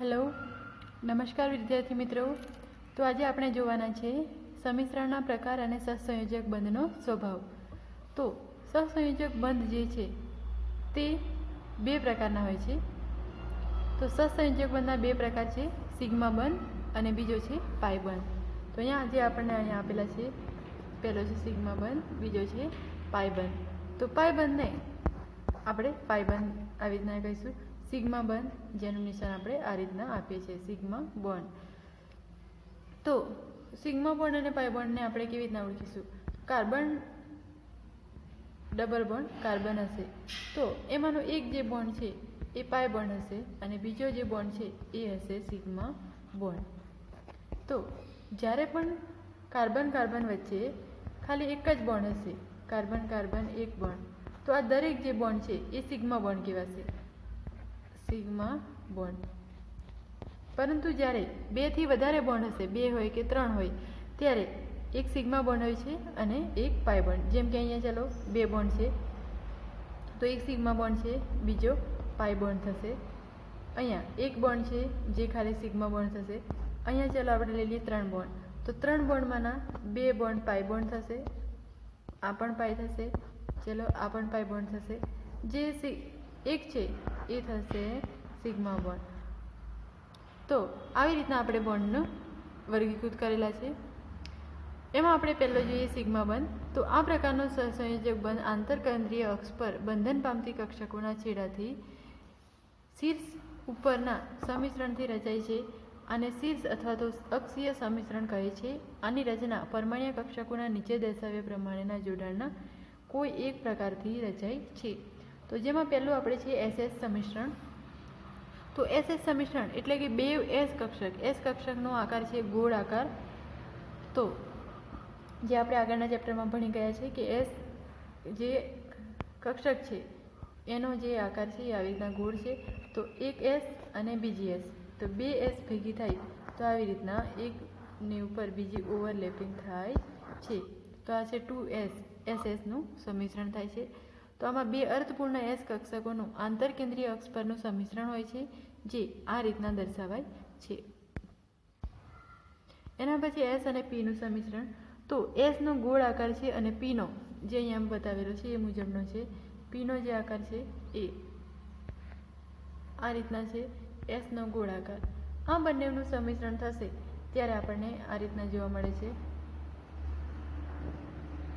Hello, નમસ્કાર વિદ્યાર્થી મિત્રો. તો આજે આપણે જોવાના છે સમિશ્રણના પ્રકાર અને સહસંયોજક બંધનો સ્વભાવ. તો સહસંયોજક બંધ જે છે તે બે પ્રકારના હોય છે. તો સહસંયોજક બંધના બે પ્રકાર છે, સિગ્મા બંધ અને બીજો છે પાઈ બંધ. તો અહીંયા જે આપણને અહીંયા આપેલા છે, પહેલો છે સિગ્મા બંધ, બીજો છે પાઈ બંધ. તો પાઈ બંધને આપણે પાઈ બંધ આવી રીતના કહીશું. સિગ્મા બંધ, જેનું નિશાન આપણે આ રીતના આપીએ છીએ, સિગ્મા બોન્ડ તો સિગ્મા બોન્ડ અને પાય બોન્ડને આપણે કેવી રીતના ઓળખીશું? કાર્બન ડબલ બોન્ડ કાર્બન હશે. તો એમાંનો એક જે બોન્ડ છે, એ પાય બોન્ડ હશે અને બીજો જે બોન્ડ છે, એ હશે સિગ્મા બોન્ડ તો જ્યારે પણ કાર્બન કાર્બન વચ્ચે ખાલી એક જ બોન્ડ હશે, કાર્બન કાર્બન એક બોન્ડ તો આ દરેક જે બોન્ડ છે, એ સિગ્મા બોન્ડ કહેવાશે. Sigma bond. પરંતુ જ્યારે બેથી વધારે બોન્ડ હશે, બે હોય કે ત્રણ હોય, ત્યારે એક સિગ્મા બોન્ડ હોય છે અને એક પાય બોન્ડ. જેમ કે અહીંયા ચાલો, બે બોન્ડ છે. તો એક સિગ્મા બોન્ડ છે, બીજો પાય બોન્ડ થશે. અહીંયા એક બોન્ડ છે, જે ખાલી સિગ્મા બોન્ડ થશે. અહીંયા ચાલો આપણે લઈ લઈએ ત્રણ બોન્ડ. તો ત્રણ બોન્ડમાંના બે બોન્ડ પાય બોન્ડ થશે, આ પણ પાય થશે, ચલો આ પણ પાય બોન્ડ થશે. જે એક છે એ થશે સિગ્મા બોન્ડ તો આવી રીતના આપણે બોન્ડનું વર્ગીકૃત કરેલા છે. એમાં આપણે પહેલો જોઈએ સિગ્મા બંધ તો આ પ્રકારનો સહસંયોજક બંધ આંતરકેન્દ્રીય અક્ષ પર બંધન પામતી કક્ષકોના છેડાથી શીર્ષ ઉપરના સમિશ્રણથી રચાય છે અને શીર્ષ અથવા તો અક્ષીય સંમિશ્રણ કહે છે. આની રચના પરમાણ્ય કક્ષકોના નીચે દર્શાવ્યા પ્રમાણેના જોડાણના કોઈ એક પ્રકારથી રચાય છે. તો જેમાં પહેલું આપણે છે એસએસ સમિશ્રણ. તો એસએસ સમિશ્રણ એટલે કે બે એસ કક્ષક. એસ કક્ષકનો આકાર છે ગોળ આકાર. તો જે આપણે આગળના ચેપ્ટરમાં ભણી ગયા છે કે એસ જે કક્ષક છે, એનો જે આકાર છે એ આવી રીતના ગોળ છે. તો એક એસ અને બીજી એસ. તો બે એસ ભેગી થાય તો આવી રીતના એકની ઉપર બીજી ઓવરલેપિંગ થાય છે. તો આ છે ટુ એસ. એસ એસનું સમિશ્રણ થાય છે. તો આમાં બે અર્થપૂર્ણ એસ કક્ષકોનું આંતરકેન્દ્રીય અક્ષ પરનું સંમિશ્રણ હોય છે, જે આ રીતના દર્શાવાય છે. એના પછી એસ અને પીનું સંમિશ્રણ. તો એસનો ગોળ આકાર છે અને પીનો જે અહીંયા બતાવેલો છે એ મુજબનો છે. પીનો જે આકાર છે એ આ રીતના છે એસનો ગોળ આકાર. આ બંનેનું સંમિશ્રણ થશે ત્યારે આપણને આ રીતના જોવા મળે છે.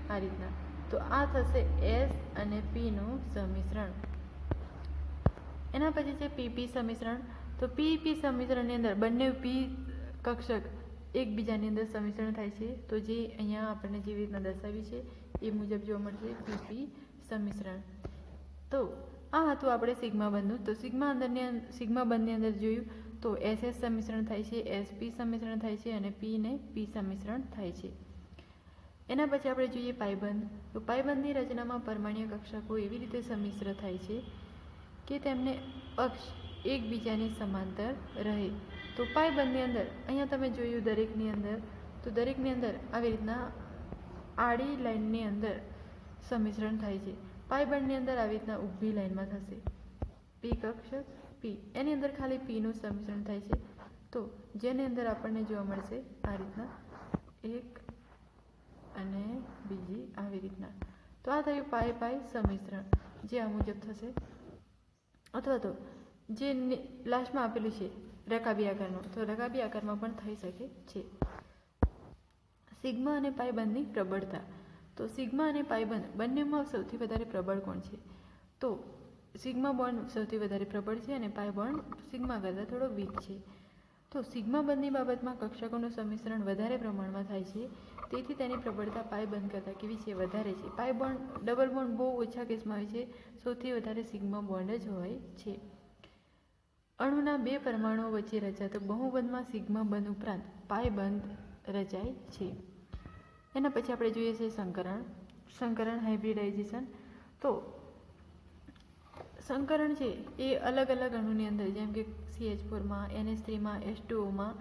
આ રીતના. તો આ થશે એસ અને પીનું સમિશ્રણ. એના પછી છે પીપી સમિશ્રણ. તો પીપી સમિશ્રણની અંદર બંને પી કક્ષક એકબીજાની અંદર સમિશ્રણ થાય છે. તો જે અહીંયા આપણને જેવી રીતના દર્શાવી છે એ મુજબ જોવા મળશે પીપી સમિશ્રણ. તો આ હતું આપણે સિગ્મા બંધનું. તો સિગ્મા અંદરની સિગ્મા બંધની અંદર જોયું તો એસ એસ સંમિશ્રણ થાય છે એસપી સંમિશ્રણ થાય છે અને પી ને પી સંમિશ્રણ થાય છે. એના પછી આપણે જોઈએ પાયબંધ. તો પાયબંધની રચનામાં પરમાણ્ય કક્ષકો એવી રીતે સંમિશ્ર થાય છે કે તેમને અક્ષ એકબીજાની સમાંતર રહે. તો પાયબંધની અંદર, અહીંયા તમે જોયું દરેકની અંદર, તો દરેકની અંદર આવી રીતના આડી લાઇનની અંદર સંમિશ્રણ થાય છે. પાયબંધની અંદર આવી રીતના ઊભી લાઇનમાં થશે. પી કક્ષક પી. એની અંદર ખાલી પીનું સંમિશ્રણ થાય છે. તો જેની અંદર આપણને જોવા મળશે આ રીતના એક અને બીજી આવી રીતના. તો આ થયું પાય પાય સમિશ્રણ. જે આ મુજબ થશે. અથવા તો જે લાસ્ટમાં આપેલું છે રકાબી આકારનું. તો રકાબી આકારમાં પણ થઈ શકે છે. સિગ્મા અને પાયબંધની પ્રબળતા. તો સિગ્મા અને પાયબંધ બંનેમાં સૌથી વધારે પ્રબળ કોણ છે? તો સિગ્મા બોન્ડ સૌથી વધારે પ્રબળ છે અને પાય બોન્ડ સિગ્મા કરતાં થોડો વીક છે. તો સિગ્મા બંધની બાબતમાં કક્ષકોનું સંમિશ્રણ વધારે પ્રમાણમાં થાય છે. તેથી તેની પ્રબળતા પાય બંધ કરતાં કેવી છે? વધારે છે. પાય બોન્ડ ડબલ બોન્ડ બહુ ઓછા કેસમાં હોય છે. સૌથી વધારે સિગ્મા બોન્ડ જ હોય છે. અણુના બે પરમાણુઓ વચ્ચે રચાતો બહુબંધમાં સિગ્મા બંધ ઉપરાંત પાય બંધ રચાય છે. એના પછી આપણે જોઈએ છે સંકરણ. સંકરણ હાઇબ્રિડાઇઝેશન તો સંકરણ છે એ અલગ અલગ અણુની અંદર, જેમ કે સીએચ ફોરમાં એનએસ થ્રીમાં એસ ટુઓમાં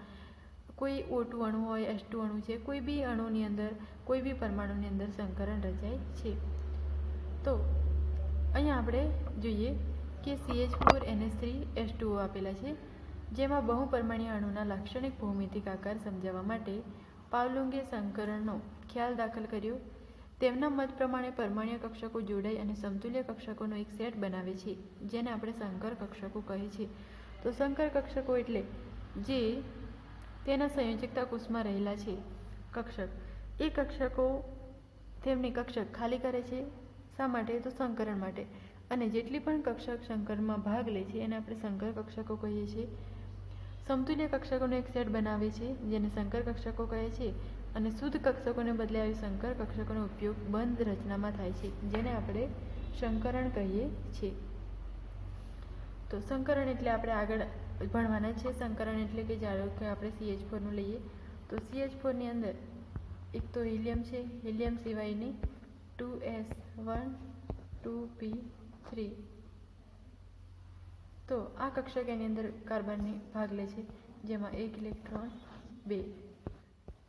કોઈ ઓ ટુ અણુ હોય એસ ટુ અણુ છે, કોઈ બી અણુની અંદર, કોઈ બી પરમાણુની અંદર સંકરણ રચાય છે. તો અહીંયા આપણે જોઈએ કે CH four NS three S two O આપેલા છે, જેમાં બહુપરમાણીય અણુના લાક્ષણિક ભૌમિતિક આકાર સમજાવવા માટે પાવલુંગે સંકરણનો ખ્યાલ દાખલ કર્યો. તેમના મત પ્રમાણે પરમાણીય કક્ષકો જોડાઈ અને સમતુલ્ય કક્ષકોનો એક સેટ બનાવે છે, જેને આપણે સંકર કક્ષકો કહે છે. તો સંકર કક્ષકો એટલે જે તેના સંયોજકતા કોષમાં રહેલા છે. કક્ષક. એ કક્ષકો તેમની કક્ષક ખાલી કરે છે. શા માટે? તો સંકરણ માટે. અને જેટલી પણ કક્ષક સંકરણમાં ભાગ લે છે, એને આપણે સંકર કક્ષકો કહીએ છીએ. સમતુલ્ય કક્ષકોનો એક સેટ બનાવે છે, જેને સંકર કક્ષકો કહે છે અને શુદ્ધ કક્ષકોને બદલે આવી સંકર કક્ષકોનો ઉપયોગ બંધ રચનામાં થાય છે, જેને આપણે સંકરણ કહીએ છીએ. તો સંકરણ એટલે આપણે આગળ ભણવાના છે સંકરણ એટલે કે જાણો કે આપણે સીએચ ફોરનું લઈએ, તો સીએચ ફોરની અંદર એક તો હિલિયમ છે, હિલિયમ સિવાયની two S one, two P three. તો આ કક્ષક એની અંદર કાર્બનની ભાગ લે છે, જેમાં એક ઇલેક્ટ્રોન, બે.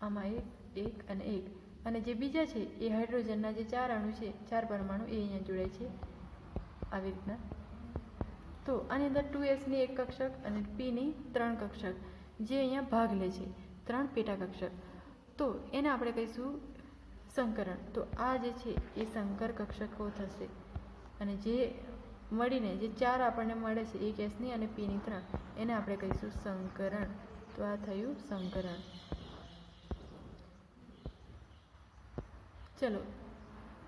આમાં એક એક અને એક. અને જે બીજા છે, એ હાઇડ્રોજનના જે ચાર અણુ છે, ચાર પરમાણુ એ અહીંયા જોડાય છે. આવી રીતના. તો આની અંદર ટુ એસની એક કક્ષક અને પીની ત્રણ કક્ષક, જે અહીંયા ભાગ લે છે, ત્રણ પેટા કક્ષક. તો એને આપણે કહીશું સંકરણ. તો આ જે છે, એ સંકર કક્ષકો થશે. અને જે મળીને, જે ચાર આપણને મળે છે, એક એસની અને પીની ત્રણ, એને આપણે કહીશું સંકરણ. તો આ થયું સંકરણ. ચલો,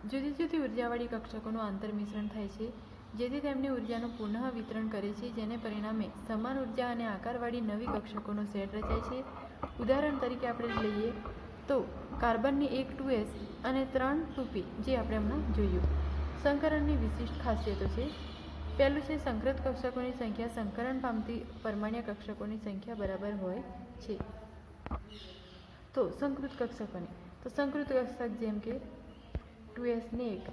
જુદી જુદી ઉર્જાવાળી કક્ષકોનું આંતરમિશ્રણ થાય છે. જેથી તેમની ઉર્જાનું પુનઃ વિતરણ કરે છે, જેને પરિણામે સમાન ઊર્જા અને આકારવાળી નવી કક્ષકોનો સેટ રચાય છે. ઉદાહરણ તરીકે આપણે લઈએ તો કાર્બનની એક ટુ એસ અને ત્રણ ટુપી જે આપણે હમણાં જોયું. સંકરણની વિશિષ્ટ ખાસિયતો છે. પહેલું છે સંકૃત કક્ષકોની સંખ્યા સંકરણ પામતી પરમાણ્ય કક્ષકોની સંખ્યા બરાબર હોય છે. તો સંકૃત કક્ષકોની. તો સંકૃત કક્ષક જેમ કે ટુ એસની એક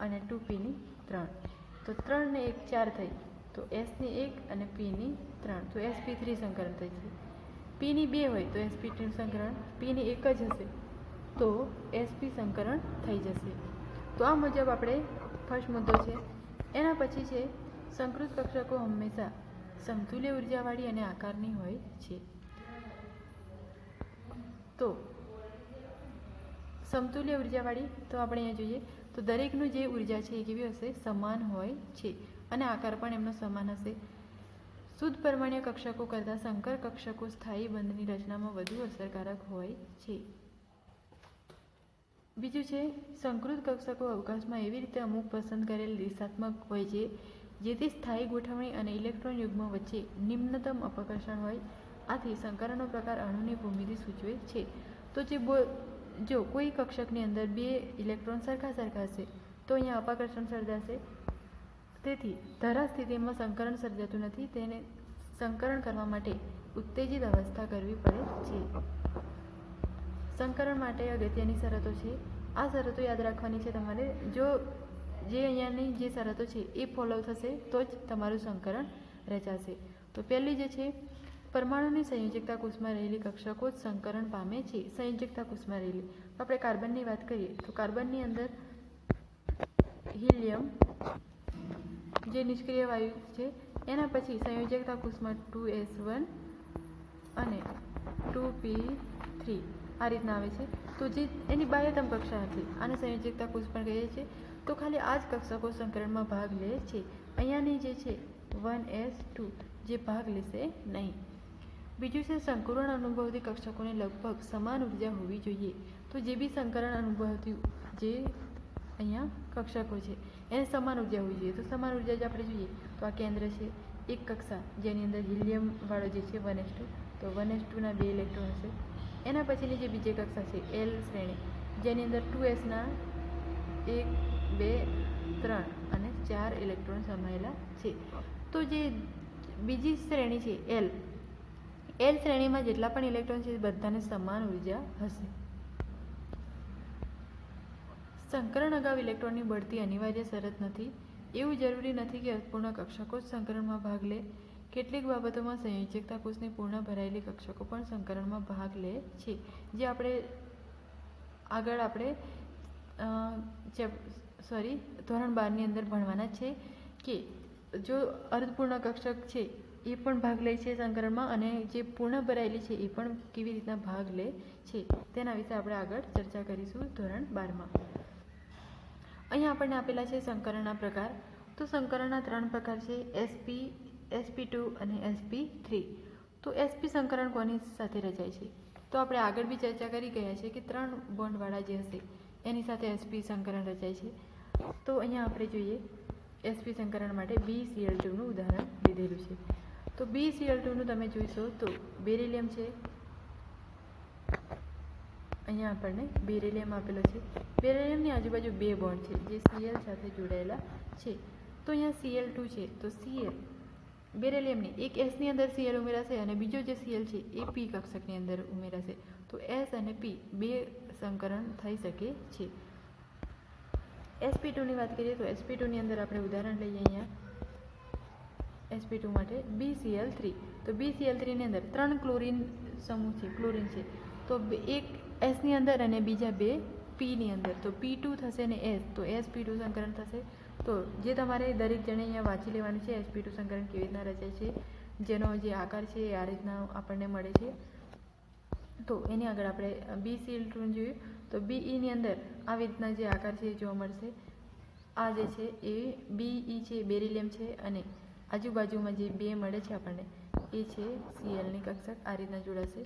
અને ટુ પીની ત્રણ. તો ત્રણને એક ચાર થઈ. તો એસની એક અને પીની ત્રણ. તો એસપી થ્રી સંકરણ થઈ છે પીની બે હોય તો એસપી ટુ સંકરણ. પીની એક જ હશે તો એસપી સંકરણ થઈ જશે. તો આ મુજબ આપણે ફર્સ્ટ મુદ્દો છે. એના પછી છે, સંકૃત કક્ષકો હંમેશા સમતુલ્ય ઉર્જાવાળી અને આકારની હોય છે. તો સમતુલ્ય ઉર્જાવાળી તો આપણે અહીંયા જોઈએ. તો દરેકનું જે ઊર્જા છે એ કેવી હશે? સમાન હોય છે. અને આકાર પણ એમનો સમાન હશે. શુદ્ધ પરમાણ્ય કક્ષકો કરતાં સંકર કક્ષકો સ્થાયી બંધની રચનામાં વધુ અસરકારક હોય છે. બીજું છે, સંકૃત કક્ષકો અવકાશમાં એવી રીતે અમુક પસંદ કરેલ દિશાત્મક હોય છે જેથી સ્થાયી ગોઠવણી અને ઇલેક્ટ્રોન યુગ્મ વચ્ચે નિમ્નતમ અપકર્ષણ હોય. આથી સંકરણનો પ્રકાર અણુની ભૂમિતિ સૂચવે છે. તો જે બો જો કોઈ કક્ષકની અંદર બે ઇલેક્ટ્રોન સરખા સરખા છે તો અહીંયા અપાકર્ષણ સર્જાશે. તેથી ધરા સ્થિતિમાં સંકરણ સર્જાતું નથી, તેને સંકરણ કરવા માટે ઉત્તેજિત અવસ્થા કરવી પડે છે. સંકરણ માટે અગત્યની શરતો છે. આ શરતો યાદ રાખવાની છે તમારે. જો જે અહીંયાની જે શરતો છે એ ફોલો થશે, તો જ તમારું સંકરણ રચાશે. તો પહેલી જે છે પરમાણુની સંયોજકતા કોષમાં રહેલી કક્ષકો જ સંકરણ પામે છે. સંયોજકતા કોષમાં રહેલી. આપણે કાર્બનની વાત કરીએ. તો કાર્બનની અંદર હિલિયમ જે નિષ્ક્રિય વાયુ છે, એના પછી સંયોજકતા કોષમાં ટુ એસ વન અને ટુ પી થ્રી આ રીતના આવે છે. તો જે એની બાહ્યતમ કક્ષા હતી, આને સંયોજકતા કોષ પણ કહીએ છીએ. તો ખાલી આ જ કક્ષકો સંકરણમાં ભાગ લે છે. અહીંયાની જે છે, વન એસ ટુ, જે ભાગ લેશે નહીં. બીજું છે, સંકુરણ અનુભવતી કક્ષકોને લગભગ સમાન ઊર્જા હોવી જોઈએ. તો જે બી સંકરણ અનુભવતી જે અહીંયા કક્ષકો છે, એને સમાન ઊર્જા હોવી જોઈએ. તો સમાન ઊર્જા જે આપણે જોઈએ. તો આ કેન્દ્ર છે, એક કક્ષા. જેની અંદર હિલિયમવાળો જે છે, વન એસ ટુ. તો વન એસ ટુના બે ઇલેક્ટ્રોન હશે. એના પછીની જે બીજી કક્ષા છે, એલ શ્રેણી. જેની અંદર ટુ એસના એક, બે, ત્રણ અને ચાર ઇલેક્ટ્રોન સમાયેલા છે. તો જે બીજી શ્રેણી છે, એલ એલ શ્રેણીમાં જેટલા પણ ઇલેક્ટ્રોન છે બધાને સમાન ઊર્જા હશે. સંકરણ અગાઉ ઇલેક્ટ્રોનની બઢતી અનિવાર્ય શરત નથી. એવું જરૂરી નથી કે અપૂર્ણ કક્ષકો જ સંકરણમાં ભાગ લે. કેટલીક બાબતોમાં સંયોજકતા કોષની પૂર્ણ ભરાયેલી કક્ષકો પણ સંકરણમાં ભાગ લે છે. જે આપણે આગળ આપણે સોરી ધોરણ બારની અંદર ભણવાના છે કે જો અર્ધપૂર્ણ કક્ષક છે એ પણ ભાગ લે છે સંકરણમાં અને જે પૂર્ણ ભરાયેલી છે એ પણ કેવી રીતના ભાગ લે છે તેના વિશે આપણે આગળ ચર્ચા કરીશું ધોરણ બારમાં. અહીંયા આપણને આપેલા છે સંકરણના પ્રકાર. તો સંકરણના ત્રણ પ્રકાર છે એસપી એસપી ટુ અને એસપી થ્રી તો એસપી સંકરણ કોની સાથે રચાય છે? તો આપણે આગળ બી ચર્ચા કરી ગયા છે કે ત્રણ બોન્ડવાળા જે હશે, એની સાથે એસપી સંકરણ રચાય છે. તો અહીંયા આપણે જોઈએ એસપી સંકરણ માટે બી સીએલ ટુનું ઉદાહરણ લીધેલું છે. તો બી સીએલ ટુનું તમે જોઈશો તો બેરિલિયમ છે. અહીંયા આપણને બેરિલિયમ આપેલો છે. બેરિલિયમની આજુબાજુ બે બોન્ડ છે, જે સીએલ સાથે જોડાયેલા છે. તો અહીંયા સીએલ ટુ છે, તો સીએલ બેરેલિયમની એક એસની અંદર સીએલ ઉમેરાશે અને બીજો જે સીએલ છે એ પી કક્ષકની અંદર ઉમેરાશે. તો એસ અને પી બે સંકરણ થઈ શકે છે. એસપી ટુની વાત કરીએ તો એસપી ટુની અંદર આપણે ઉદાહરણ લઈએ અહીંયા. એસપી ટુ માટે બીસીએલ થ્રી તો બીસીએલ થ્રીની અંદર ત્રણ ક્લોરિન સમૂહ છે, ક્લોરિન છે. તો બે- એક એસની અંદર અને બીજા બે પીની અંદર. તો પી ટુ થશે ને એસ તો એસ પી ટુ સંકરણ થશે. તો જે તમારે દરેક જણે અહીંયા વાંચી લેવાનું છે એસપી ટુ સંકરણ કેવી રીતના રચાય છે, જેનો જે આકાર છે એ આ રીતના આપણને મળે છે. તો એની આગળ આપણે બી સીલ ટુ જોયું તો બીઈની અંદર આવી રીતના જે આકાર છે, એ જોવા મળશે. આ જે છે, એ બીઈ છે બેરિલિયમ છે અને આજુબાજુમાં જે બે મળે છે આપણને, એ છે સીએલની કક્ષક, આ રીતના જોડાશે.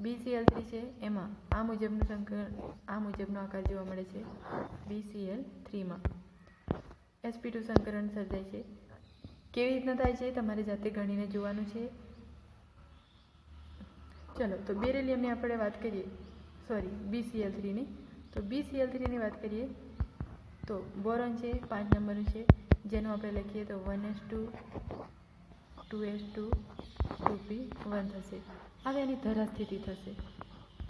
બીસીએલ થ્રી છે, એમાં આ મુજબનું સંકલન, આ મુજબનો આકાર જોવા મળે છે બી સીએલ થ્રીમાં એસપી ટુ સંકરણ સર્જાય છે. કેવી રીતના થાય છે, તમારે જાતે ગણીને જોવાનું છે. ચલો, તો બેરેલિયમની આપણે વાત કરીએ. સોરી બી સીએલ થ્રીની તો બી સીએલ થ્રીની વાત કરીએ, તો બોરોન છે, પાંચ નંબરનું છે. જેનું આપણે લખીએ તો one S two two S two two P one થશે. હવે એની ધરાસ્થિતિ થશે.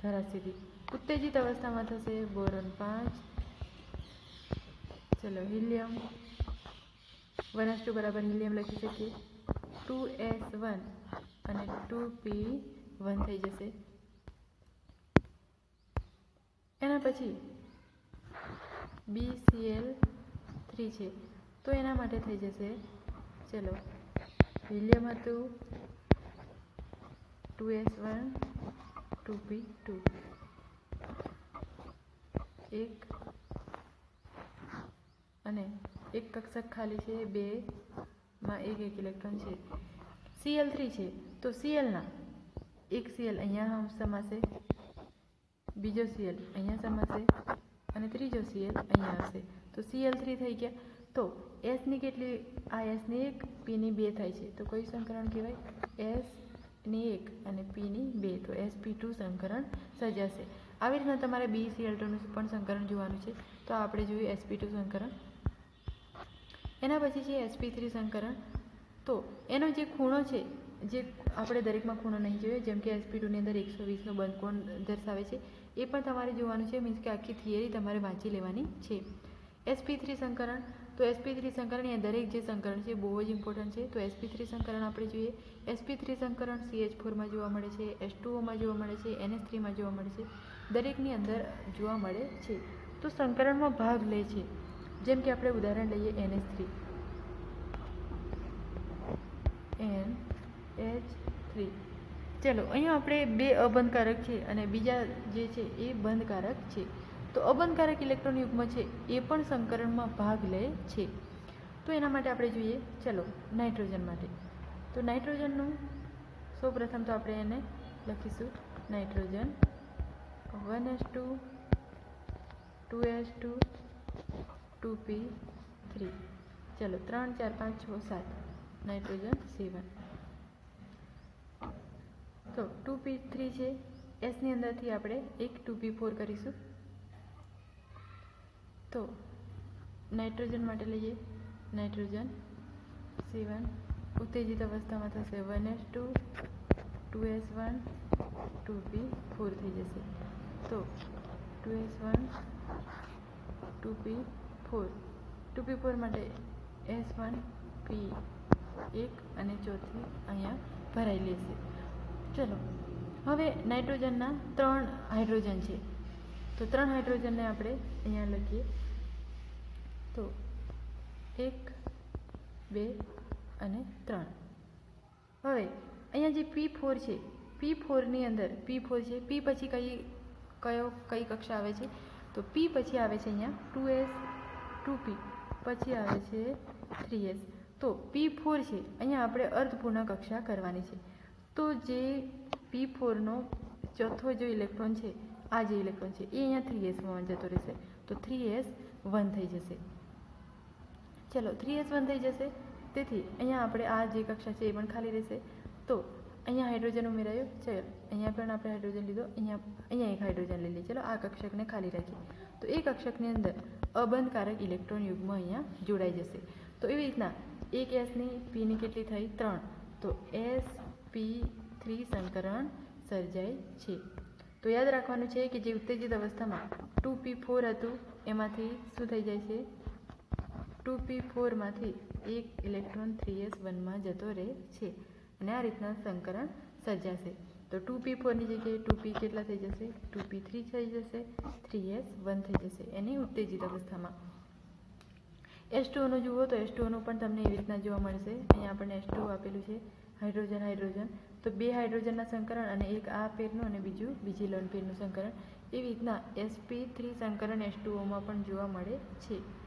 ધરાસ્થિતિ. ઉત્તેજિત અવસ્થામાં થશે બોરોન પાંચ. ચલો હિલિયમ. વન એસ ટુ બરાબર હિલિયમ લખી શકીએ. ટુ એસ વન અને ટુ પી વન થઈ જશે. એના પછી બી સીએલ થ્રી છે. તો એના માટે થઈ જશે. ચલો. વિલિયમ હતું two S one, two P two. એક અને એક કક્ષક ખાલી છે, બે માં એક એક ઇલેક્ટ્રોન છે. સીએલ થ્રી છે. તો સીએલના એક સીએલ અહીંયા સમાશે, બીજો સીએલ અહીંયા સમાશે અને ત્રીજો સીએલ અહીંયા હશે. તો સીએલ થ્રી થઈ ગયા. તો એસની કેટલી, આ એસની એક પીની બે થાય છે. તો કયું સંકરણ કહેવાય? એસની એક અને પીની બે. તો એસ પી ટુ સંકરણ સર્જાશે આવી રીતના તમારે બી સી એલ્ટોનું પણ સંકરણ જોવાનું છે. તો આપણે જોયું એસપી ટુ સંકરણ. એના પછી છે એસપી થ્રી સંકરણ. તો એનો જે ખૂણો છે, જે આપણે દરેકમાં ખૂણો નહીં જોઈએ, જેમ કે એસપી ટુની અંદર એકસો વીસનો બંધ કોણ દર્શાવે છે, એ પણ તમારે જોવાનું છે. મીન્સ કે આખી થિયરી તમારે વાંચી લેવાની છે. એસપી થ્રી સંકરણ તો એસપી થ્રી સંકરણ એ દરેક જે સંકરણ છે બહુ જ ઇમ્પોર્ટન્ટ છે. તો એસપી થ્રી સંકરણ આપણે જોઈએ. એસપી થ્રી સંકરણ સીએચ ફોરમાં જોવા મળે છે એસ ટુઓમાં જોવા મળે છે એનએસ થ્રીમાં જોવા મળે છે. દરેકની અંદર જોવા મળે છે. તો સંકરણમાં ભાગ લે છે. જેમ કે આપણે ઉદાહરણ લઈએ NS three N H three ચલો, અહીંયા આપણે બે અબંધકારક છે અને બીજા જે છે એ બંધકારક છે. તો અબંધકારક ઇલેક્ટ્રોન યુગ્મ છે, એ પણ સંકરણમાં ભાગ લે છે. તો એના માટે આપણે જોઈએ, ચલો, નાઇટ્રોજન માટે. તો નાઇટ્રોજનનું સૌપ્રથમ તો આપણે એને લખીશું. Nitrogen one S two two S two two P three. ચલો, ત્રણ, ચાર, પાંચ, છ, સાત. Nitrogen seven. તો ટુ પી થ્રી છે, એસની અંદરથી આપણે એક ટુ પી ફોર કરીશું. તો નાઇટ્રોજન માટે લઈએ. નાઇટ્રોજન સેવન ઉત્તેજિત અવસ્થામાં થશે one S two two S one two P four થઈ જશે. તો two S one two P four two P four માટે એસ વન પી એક અને ચોથી અહીંયા ભરાઈ લેશે. ચલો, હવે નાઇટ્રોજનના ત્રણ હાઇડ્રોજન છે. તો ત્રણ હાઇડ્રોજનને આપણે અહીંયા લખીએ. તો એક, બે અને ત્રણ. હવે, અહીંયા જે પી ફોર છે પી ફોરની અંદર પી ફોર છે પી પછી કઈ, કયો, કઈ કક્ષા આવે છે? તો પી પછી આવે છે અહીંયા ટુ એસ ટુ પી પછી આવે છે થ્રી એસ તો પી ફોર છે, અહીંયા આપણે અર્ધપૂર્ણ કક્ષા કરવાની છે. તો જે પી ફોરનો ચોથો જે ઇલેક્ટ્રોન છે, આ જે ઇલેક્ટ્રોન છે, એ અહીંયા થ્રી એસમાં જતો રહેશે. તો થ્રી એસ વન થઈ જશે. ચલો થ્રી એસ વન થઈ જશે. તેથી અહીંયા આપણે આ જે કક્ષા છે એ પણ ખાલી રહેશે. તો અહીંયા હાઇડ્રોજન ઉમેરાયો. ચલો, અહીંયા પણ આપણે હાઇડ્રોજન લીધો. અહીંયા અહીંયા એક હાઇડ્રોજન લઈ લઈએ. ચલો, આ કક્ષકને ખાલી રાખીએ. તો એ કક્ષકની અંદર અબંધકારક ઇલેક્ટ્રોન યુગ્મ અહીંયા જોડાઈ જશે. તો એવી રીતના એક એસની પીની કેટલી થઈ? ત્રણ. તો એસ પી થ્રી સંકરણ સર્જાય છે. તો યાદ રાખવાનું છે કે જે ઉત્તેજિત અવસ્થામાં ટુ પી ફોર હતું, એમાંથી શું થઈ જાય છે? ટુ પી ફોરમાંથી એક ઇલેક્ટ્રોન થ્રી એસ વનમાં જતો રહે છે અને આ રીતના સંકરણ સર્જાશે. તો ટુ પી ફોરની જગ્યાએ ટુ પી કેટલા થઈ જશે? ટુ પી થ્રી થઈ જશે, થ્રી એસ વન થઈ જશે, એની ઉત્તેજિત અવસ્થામાં. એસ ટુઓનું જુઓ તો એસ ટુઓનું પણ તમને એવી રીતના જોવા મળશે. અહીંયા આપણને એસ ટુ આપેલું છે, હાઇડ્રોજન હાઇડ્રોજન. તો બે હાઇડ્રોજનના સંકરણ અને એક આ પેરનું અને બીજું બીજી લોન પેરનું સંકરણ. એવી રીતના એસપી થ્રી સંકરણ એસ ટુઓમાં પણ જોવા મળે છે.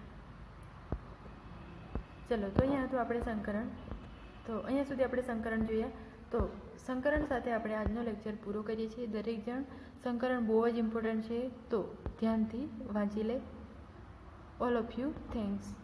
ચલો, તો અહીંયા હતું આપણે સંકરણ. તો અહીંયા સુધી આપણે સંકરણ જોયા. તો સંકરણ સાથે આપણે આજનો લેક્ચર પૂરો કરીએ છીએ. દરેક જણ, સંકરણ બહુ જ ઇમ્પોર્ટન્ટ છે. તો ધ્યાનથી વાંચી લે. All of you thanks